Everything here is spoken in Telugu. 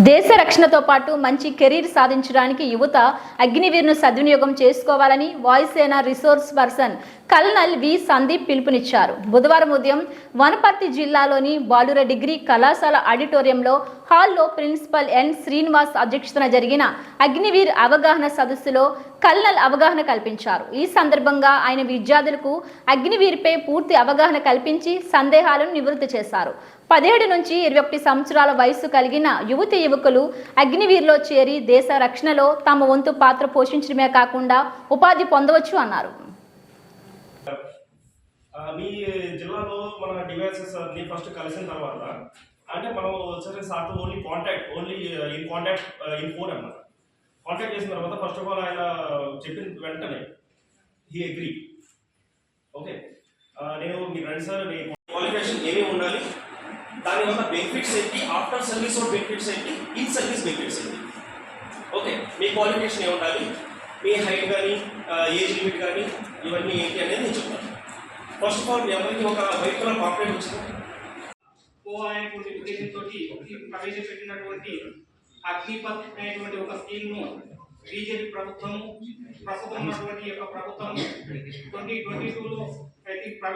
దేశ రక్షణతో పాటు మంచి కెరీర్ సాధించడానికి యువత అగ్నివీర్ను సద్వినియోగం చేసుకోవాలని వాయుసేన resource person colonel V. Sandeep పిలుపునిచ్చారు. బుధవారం ఉదయం వనపర్తి జిల్లాలోని బాలుర డిగ్రీ కళాశాల ఆడిటోరియంలో హాల్లో ప్రిన్సిపల్ ఎన్. శ్రీనివాస్ అధ్యక్షతన జరిగిన అగ్నివీర్ అవగాహన సదస్సులో కల్నల్ అవగాహన కల్పించారు. ఈ సందర్భంగా ఆయన విద్యార్థులకు అగ్నివీర్పై పూర్తి అవగాహన కల్పించి సందేహాలను నివృత్తి చేశారు. పదిహేడు నుంచి ఇరవై ఒకటి సంవత్సరాల వయస్సు కలిగిన యువతి యువకులు అగ్నివీర్లో చేరి దేశ రక్షణలో తమ వంతు పాత్ర పోషించడమే కాకుండా ఉపాధి పొందవచ్చు అన్నారు. మీ జిల్లాలో మన డివైసెస్ అన్ని ఫస్ట్ కలిసిన తర్వాత అంటే మనం వచ్చేసి సార్తో only contact only in contact in phone అన్నమాట. కాంటాక్ట్ చేసిన తర్వాత ఫస్ట్ ఆఫ్ ఆల్ ఆయన చెప్పిన వెంటనే హీ అగ్రీ ఓకే నేను మీ ఫ్రెండ్ సార్ మీ క్వాలిఫికేషన్ ఏమేమి ఉండాలి దాని వల్ల బెనిఫిట్స్ ఏంటి ఆఫ్టర్ సర్వీస్ బెనిఫిట్స్ ఏంటి ఇన్ సర్వీస్ బెనిఫిట్స్ ఏంటి. ఓకే మీ క్వాలిఫికేషన్ ఏమి ఉండాలి మీ హైట్ కానీ ఏజ్ లిమిట్ కానీ ఇవన్నీ ఏంటి అనేది నేను చెప్తాను. ఫస్ట్ ఆఫ్ ఆల్ మీ అందరికీ ఒక వైట్ కలర్ పాంప్లెట్ వచ్చింది? కో అనేటువంటి ఉద్దేశంతో ప్రవేశపెట్టినటువంటి అగ్నిపత్ అనేటువంటి ఒక స్కీమ్ను బీజేపీ ప్రభుత్వము ప్రస్తుతం ఉన్నటువంటి యొక్క ప్రభుత్వం ట్వంటీ ట్వంటీ టూలో ప్రతి